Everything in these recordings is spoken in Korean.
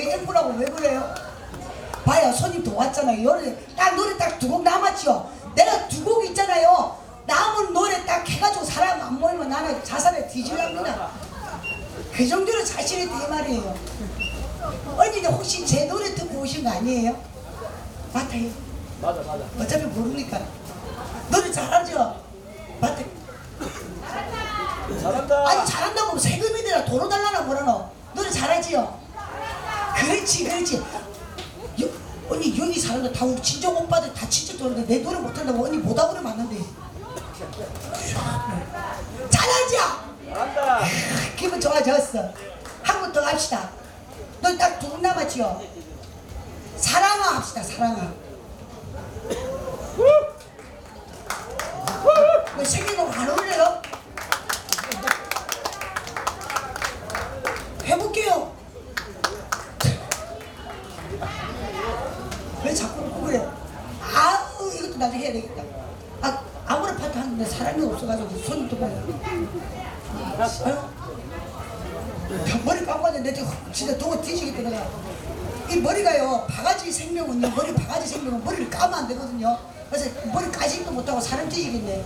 자꾸 왜 그래요? 봐요 손님 더 왔잖아요 노래 딱 노래 딱 두 곡 남았죠 내가 두 곡 있잖아요 남은 노래 딱 해가지고 사람 안 모이면 나는 자살에 뒤질랍니다 그 정도로 자신이 이 말이에요 언니들 혹시 제 노래 듣고 오신 거 아니에요? 맞아요 맞아 맞아. 어차피 모르니까 노래 잘하죠? 맞아요 잘한다. 아니 잘한다고 세금이더라 돈을 달라나 뭐라노 노래 잘하지요? 그렇지 그렇지 여, 언니 여기 사는 거 다 우리 친정 오빠들 다 친척 도는데 내 노래 못한다고 언니 못하고 그러면 안 된대 잘하지요? 잘한다. 기분 좋아졌어 한 번 더 합시다 너 딱 두 분 남았지요? 사랑아 합시다 사랑아 너 생긴 거안 어울려요? 해볼게요 왜 자꾸 웃고 그래 아우 이것도 나중에 해야 되겠다 아 아무나 파트 하는데 사람이 없어가지고 손이 또 봐요 아유 머리 감았는데 내가 진짜 도고 뒤지겠다 내가 이 머리가요 바가지 생명은요 머리 바가지 생명은 머리를 까면 안 되거든요. 그래서 머리 까지도 못하고 사람 뒤지겠네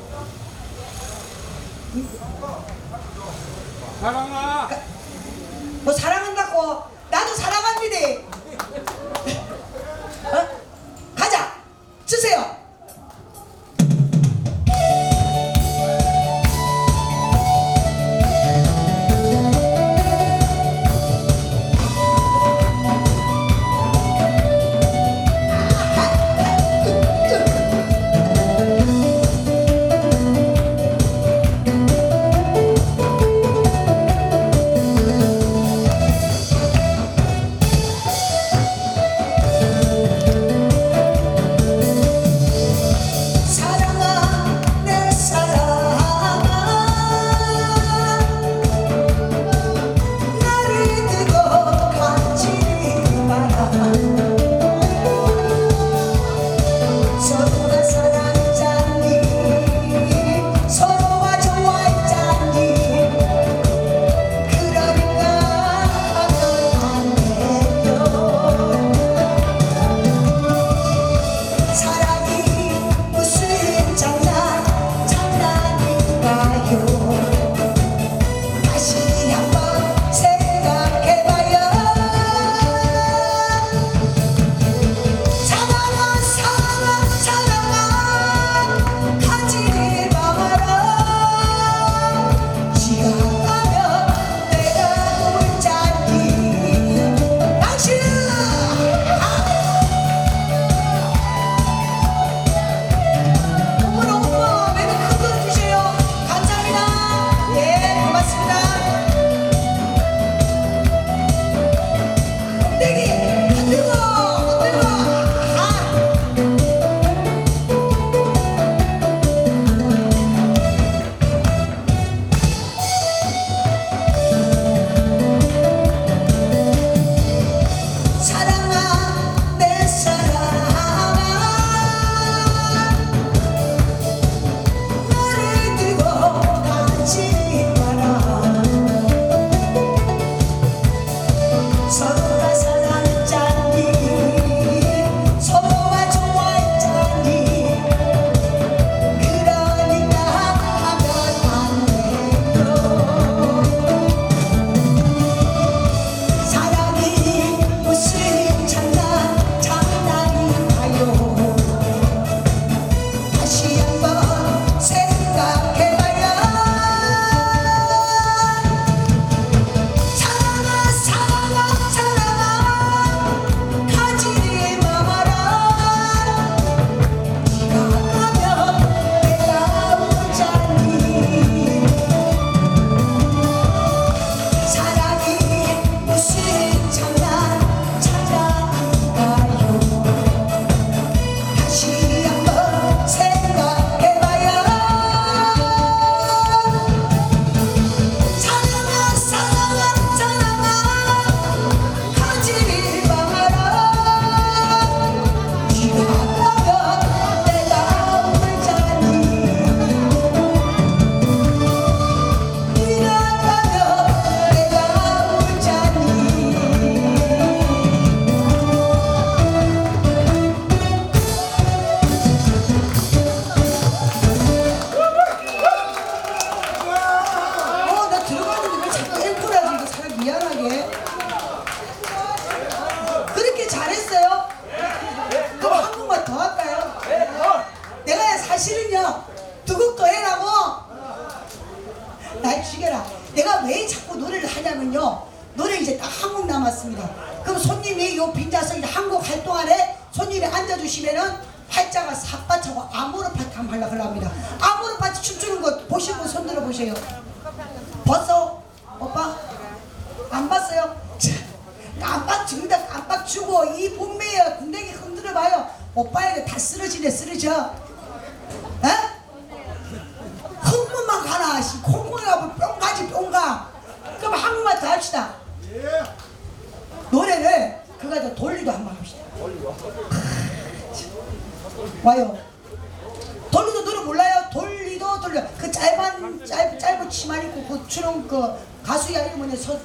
그그 가수야 이름은 서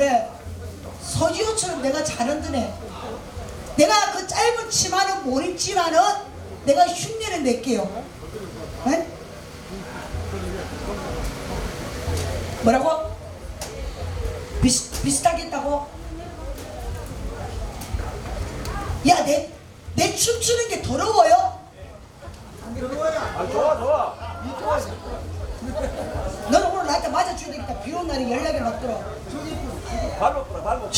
예. 서지호처럼 내가 잘한드네. 내가 그 짧은 치마는 못 입지만은 내가 흉내를 낼게요. 예? 뭐라고? 비슷, 비슷하겠다고? 야, 내, 내 춤추는 게 더러워요? 아 좋아 좋아 너는 오늘 되겠다. 비 오는 날에 연락이 왔더라. 발로 끌어 발로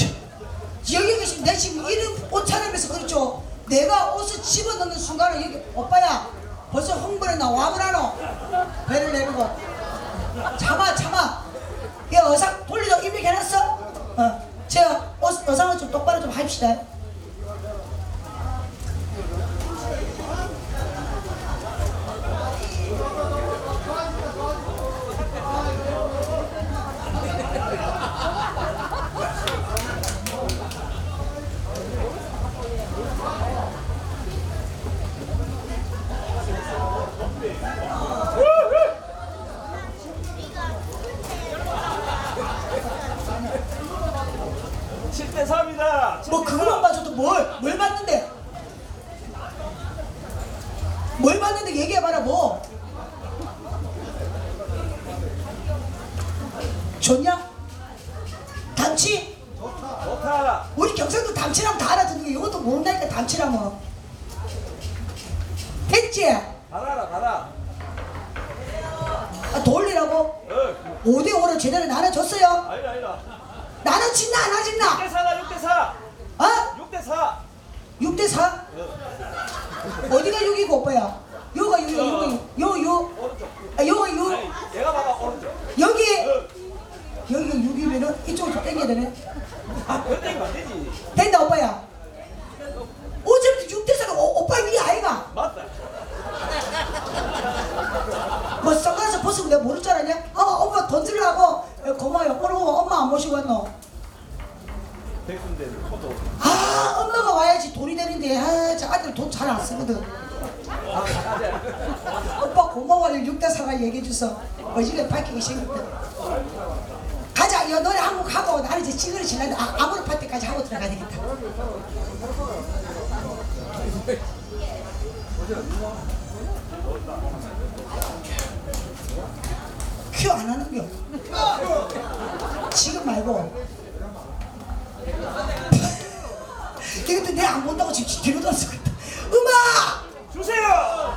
여기 계신 내 지금 이름 옷 차림에서 그렇죠. 내가 옷을 집어넣는 순간에 여기 오빠야 벌써 흥분해 나 와보라노 배를 내리고 참아 참아 이 의상 돌리도 이미 해놨어? 어 제가 옷, 의상을 좀 똑바로 좀 합시다 나눠진나 안 나눠진나? 6대 4다 6대 4 어? 6대 4 6대 4? 어디가 6이고 오빠야? 요가 6이야 요가 6 요, 요. 오른쪽. 아, 요가 6 아니 얘가 봐봐 오른쪽. 여기. 어 여기가 6이면은 이쪽으로 좀 당겨야 되네. 그때 이거 안 되지. 된다 오빠야. 어제부터 6대 4가 오빠 이 아이가. 맞다. 뭐 선글라스 벗으면 내가 모를 줄 알았냐? 어 엄마 던질라고 에, 고마워요. 오늘 엄마 안 모시고 왔노? 백순대 포도. 아 엄마가 와야지. 돈이 되는데. 아 저 아들 돈 잘 안 쓰거든. 아 오빠 고마워요. 6대4가 얘기해 줘서 어지게 밝히기 생겼다 가자. 이 노래 한곡 하고 나는 이제 찌그러 질라는데 아, 아무리 파티까지 하고 들어가야 되겠다 큐 안 하는겨 지금 말고. 이것도 내안 본다고 지금 뒤로 돌았어 음악! 주세요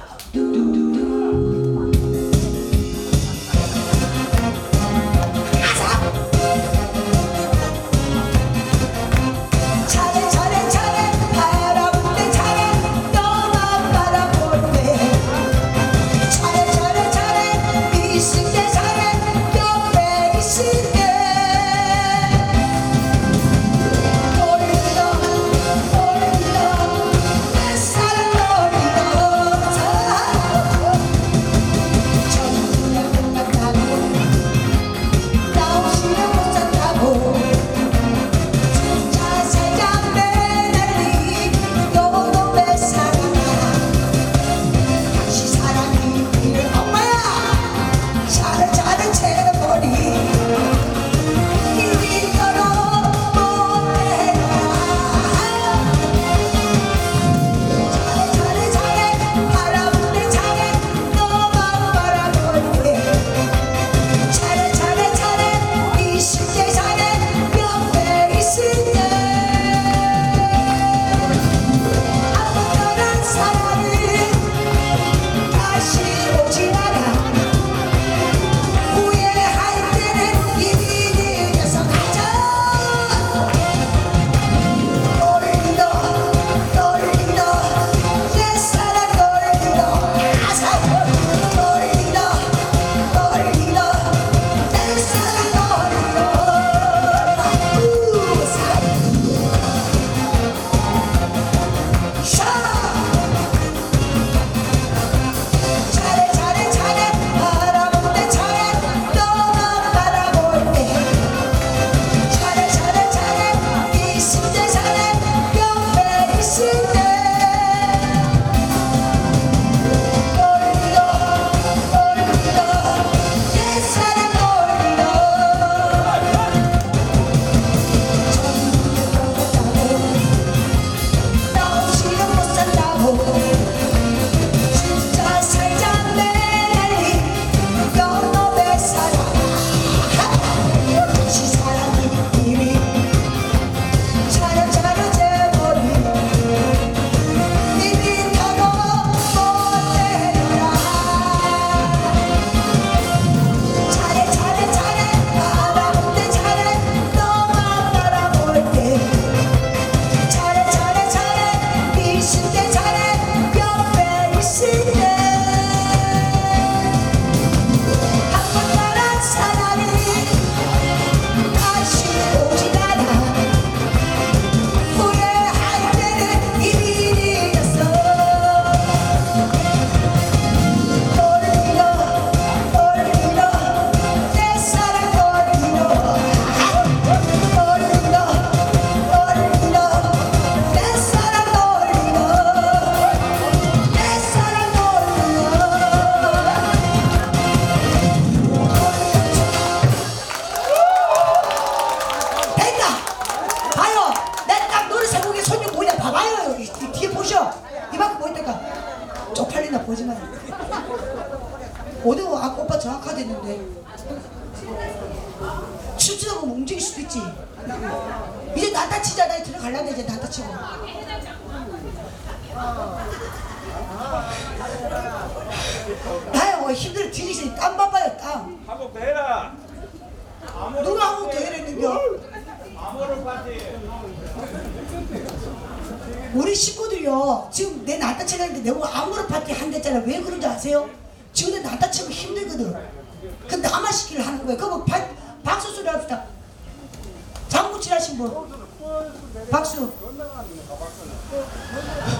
Oh,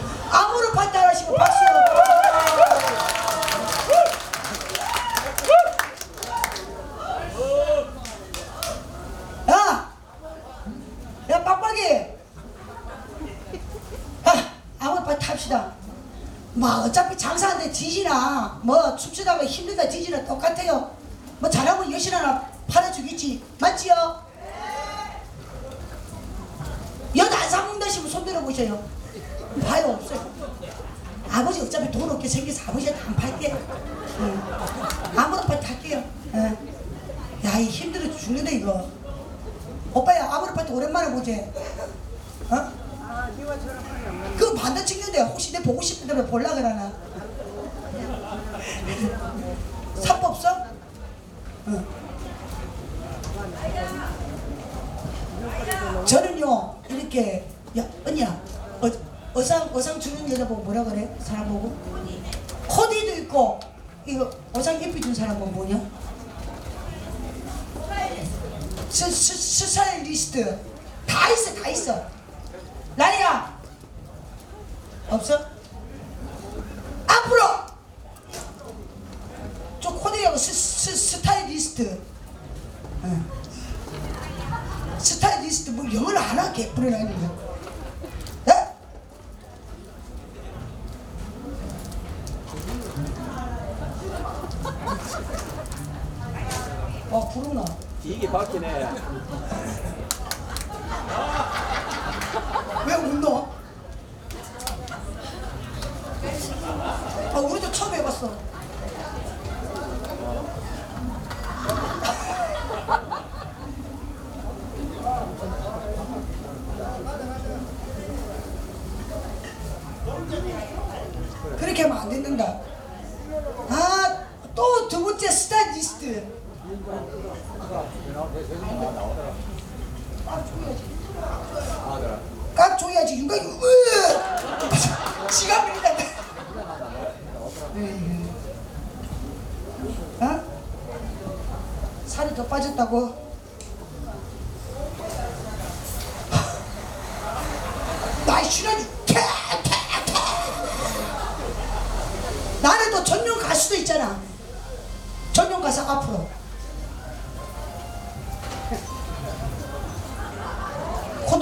저는요 이렇게 야 언니야 어, 어상 어상 주는 여자 보고 뭐라 그래? 사람 보고? 코디도 있고 이거 어상 예쁘 준 사람 보고 뭐냐? 스, 스, 스타일리스트. 다 있어 다 있어. 라이야! 없어? 앞으로! 저 코디하고 스, 스, 스타일리스트. 응. 스타일리스트 뭐 부르라니 예? 어 부르나 이게 바뀌네. 왜 웃노? 아 우리도 처음 해봤어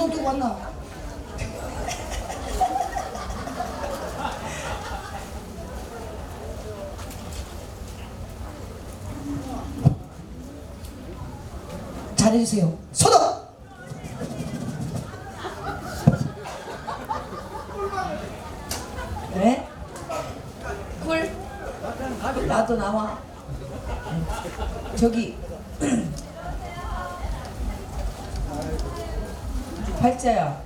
코도 두고 왔나? 잘해주세요. 소독! 네? 꿀? 나도 나와. 저기 팔자야.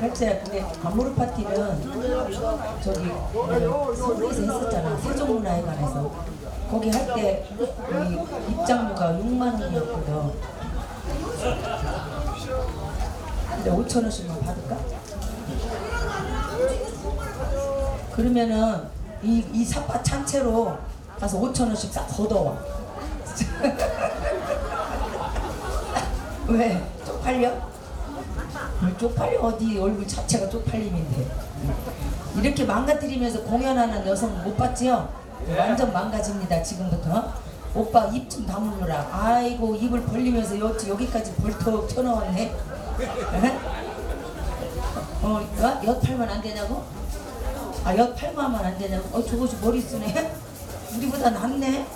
팔자야. 근데 안무르 파티는 저기 서울에서 했었잖아. 세종문화회관에서. 거기 할 때 입장료가 6만 원이었거든. 근데 5천 원씩만 받을까? 그러면은 이, 이 삿바 찬채로 가서 5천 원씩 싹 걷어와. 왜? 쪽팔려? 왜 쪽팔려 어디 얼굴 자체가 쪽팔림인데 이렇게 망가뜨리면서 공연하는 여성 못 봤지요? 완전 망가집니다 지금부터 오빠 입 좀 다물어라 아이고 입을 벌리면서 여기, 여기까지 벌떡 에? 어, 여, 엿 팔면 안 되냐고? 아, 엿 팔고 하면 안 되냐고? 어, 저거 저 머리 쓰네? 우리보다 낫네?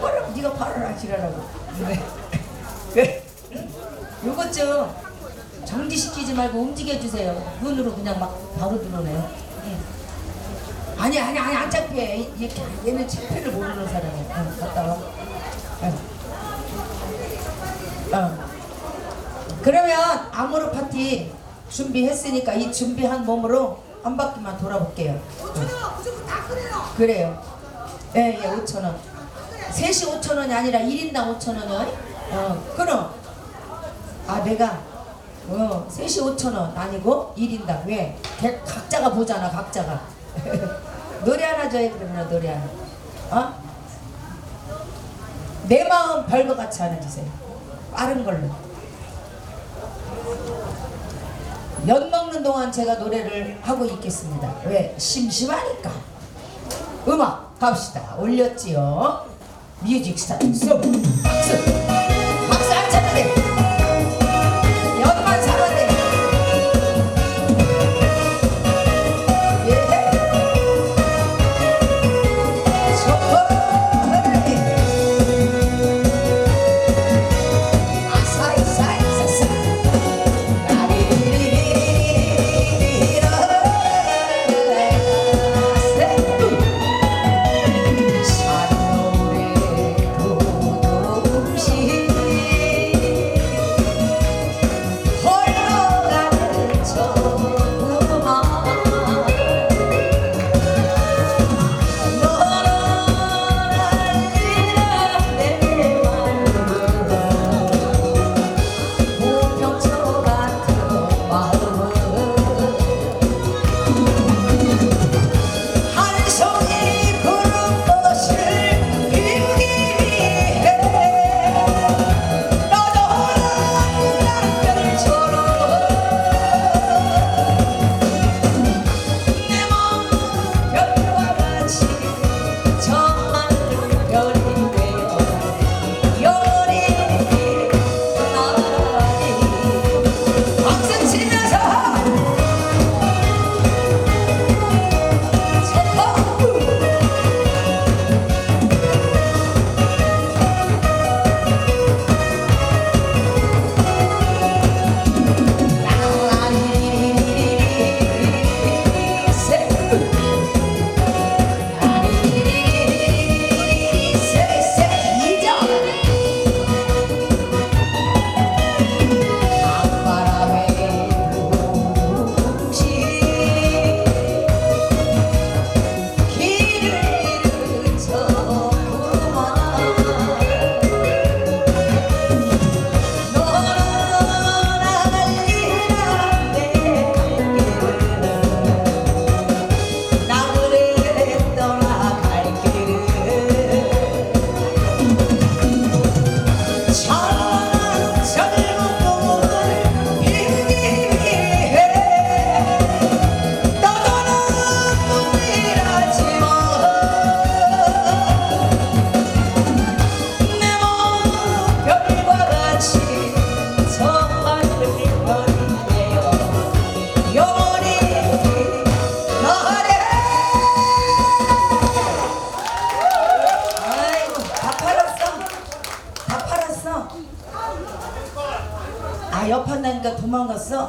팔아, 네가 팔아라, 지랄하고. 네. 그, 요것 좀 정지시키지 말고 움직여주세요. 눈으로 그냥 막 바로 들어오네요. 응. 아니 아니 아니 안 창피해 이- 이렇게 얘는 창피를 모르는 사람이야. 어, 갔다 와. 어. 어. 그러면 아모르 파티 준비했으니까 이 준비한 몸으로 한 바퀴만 돌아볼게요. 어. 그래요. 예 예 5천 원. 셋이 5천 원이 아니라 1인당 5천 원이요 어 그럼 아 내가 어 셋이 5천 원 아니고 1인당. 왜? 개- 각자가 보잖아 각자가 노래 하나 줘요 그러면 노래 하나. 어? 내 마음 별것 같이 하나 주세요. 빠른 걸로. 연 먹는 동안 제가 노래를 하고 있겠습니다. 왜? 심심하니까. 음악 갑시다. 올렸지요. 뮤직 스타트. 박수 Oh.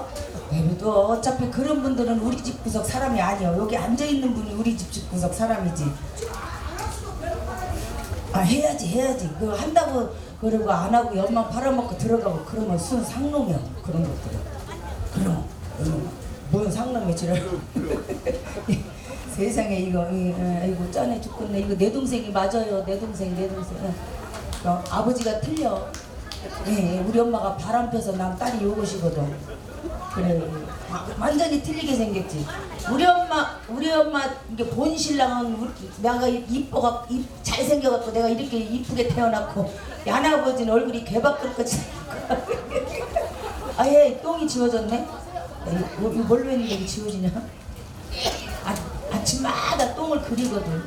도망갔어 그래도 어차피 그런 분들은 우리 집 구석 사람이 아니야 여기 앉아있는 분이 우리 집 구석 사람이지. 아 해야지 해야지. 그거 한다고 그러고 안 하고 연만 팔아먹고 들어가고 그러면 순 상놈이야 그런 것들은. 그럼 뭔 상놈이 지랄. 세상에 이거 이, 어, 이거 짠해 죽겠네. 이거 내 동생이 맞아요. 내 동생 내 동생. 어, 어, 아버지가 틀려. 예, 우리 엄마가 바람 펴서 난 딸이 요것이거든 그래 완전히 틀리게 생겼지. 우리 엄마 우리 엄마 이게 본 신랑은 우리- 내가 이뻐가 이- 잘생겨갖고 내가 이렇게 이쁘게 태어났고 야나아버지는 얼굴이 개박그릇같이 아예 똥이 지워졌네? 이거 뭘로 했는데 이게 지워지냐? 아, 아침마다 똥을 그리거든.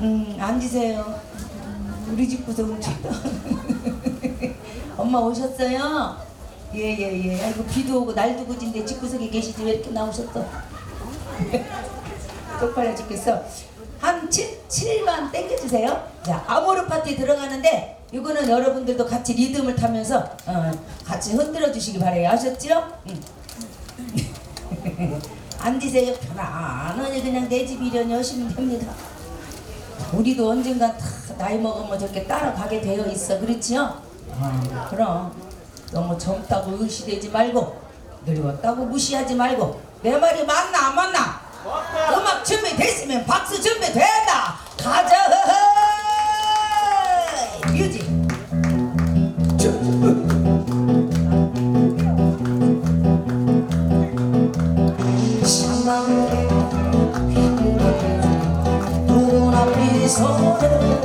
음 앉으세요. 우리 집 구석은 엄마 오셨어요? 예 예 예 아이고 비도 오고 날도 굳은데 집구석에 계시지 왜 이렇게 나오셨어? 쪽팔려 죽겠어 한 7, 7만 땡겨주세요 자 아모르 파티 들어가는데 이거는 여러분들도 같이 리듬을 타면서 어, 같이 흔들어 주시기 바래요 아셨죠? 응. 앉으세요. 편안하게 그냥 내 집이려니 하시면 됩니다. 우리도 언젠가 다 나이 먹으면 저렇게 따라가게 되어 있어. 그렇지요? 아, 그럼 너무 젊다고 의시되지 말고 늙었다고 무시하지 말고 내 말이 맞나 안 맞나? 음악 준비됐으면 박수 준비됐다. 가자. 뮤직. 눈앞이 서는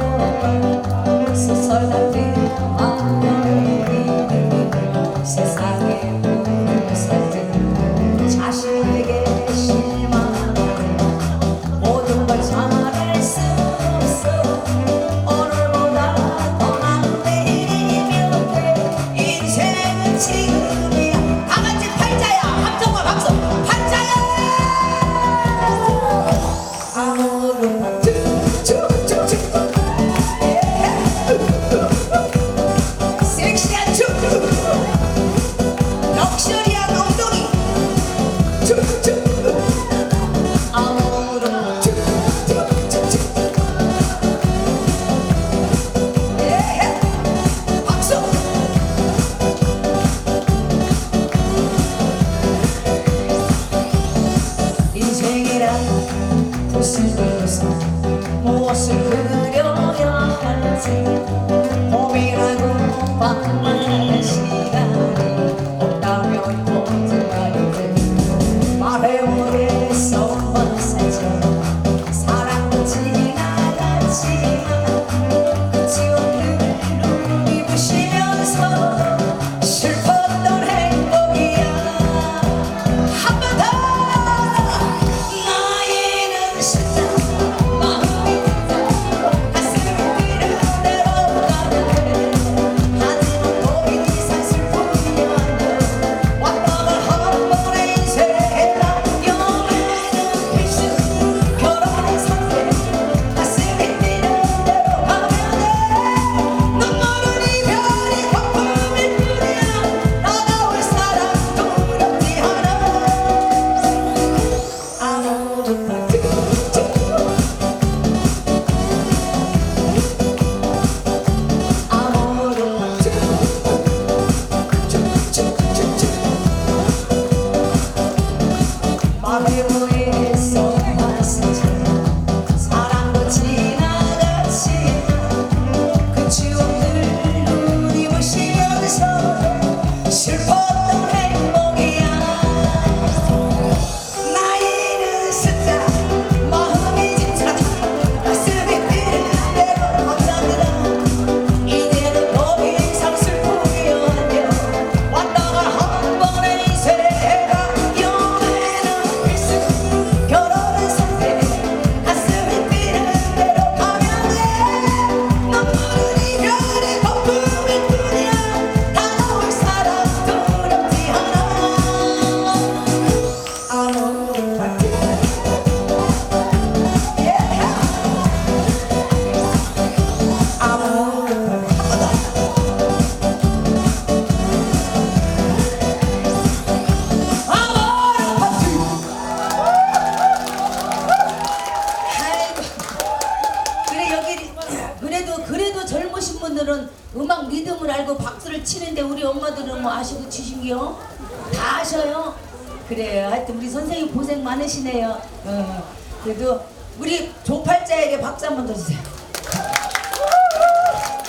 그래도 우리 조팔자에게 박수 한 번 더 주세요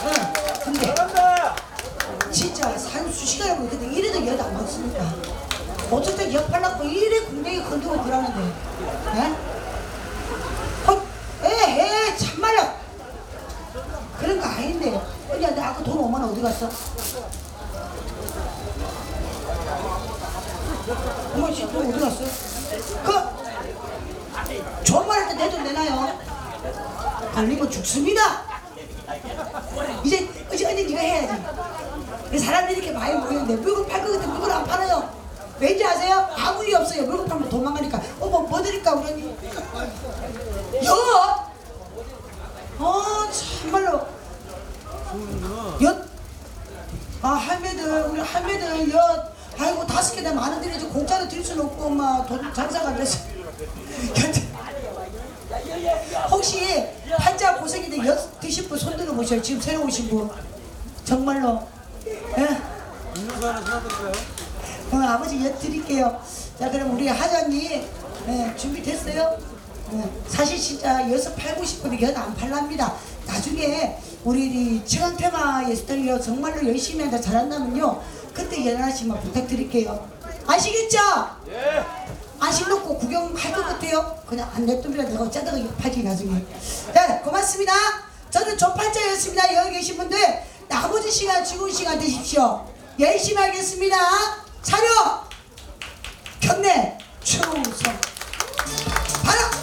응, 근데. 진짜 산 수 시간에 근데 이래도 여도 안 먹습니까? 어쨌든 옆팔라고 이래 궁뎅이 건드고 그러는데 에? 헛, 에헤 참말로 그런 거 아닌데 언니야 내 아까 돈 5만 원 어디 갔어? 어머 씨돈 어디 갔어? 그 내돈 내놔요 걸리면 죽습니다 이제 이제 언니 네가 해야지. 이 사람들이 이렇게 많이 모이는데 물건 팔 거 같은 물건 안 팔아요. 왠지 아세요? 아무 일 없어요. 물건 팔면 도망가니까. 어머 뭐 드릴까 우리? 엿? 어 참말로 엿? 아 할매들 우리 할매들 엿 아이고 다섯 개나 많은 데는 이제 공짜로 드릴 수는 없고 엄마 돈 장사가 안 돼서 혹시 팔자 고생인데 여 드실 분 손들어 보셔요 지금 새로 오신 분 정말로 예? 어, 아버지 엿 드릴게요 자 그럼 우리 하자님 예, 준비됐어요? 예, 사실 진짜 여섯 팔고 싶으면 엿안 팔랍니다 나중에 우리 이 청원테마 예술단이요 정말로 열심히 한다 잘한다면요 그때 연하시면 부탁드릴게요 아시겠죠? 예. 아실놓고 구경할 것 같아요. 그냥 안 냅두면 내가 어쩌다가 욕하지 나중에. 네, 고맙습니다. 저는 조팔자였습니다. 여기 계신 분들 나머지 시간 죽은 시간 되십시오. 열심히 하겠습니다. 차려! 경례! 충성! 바로!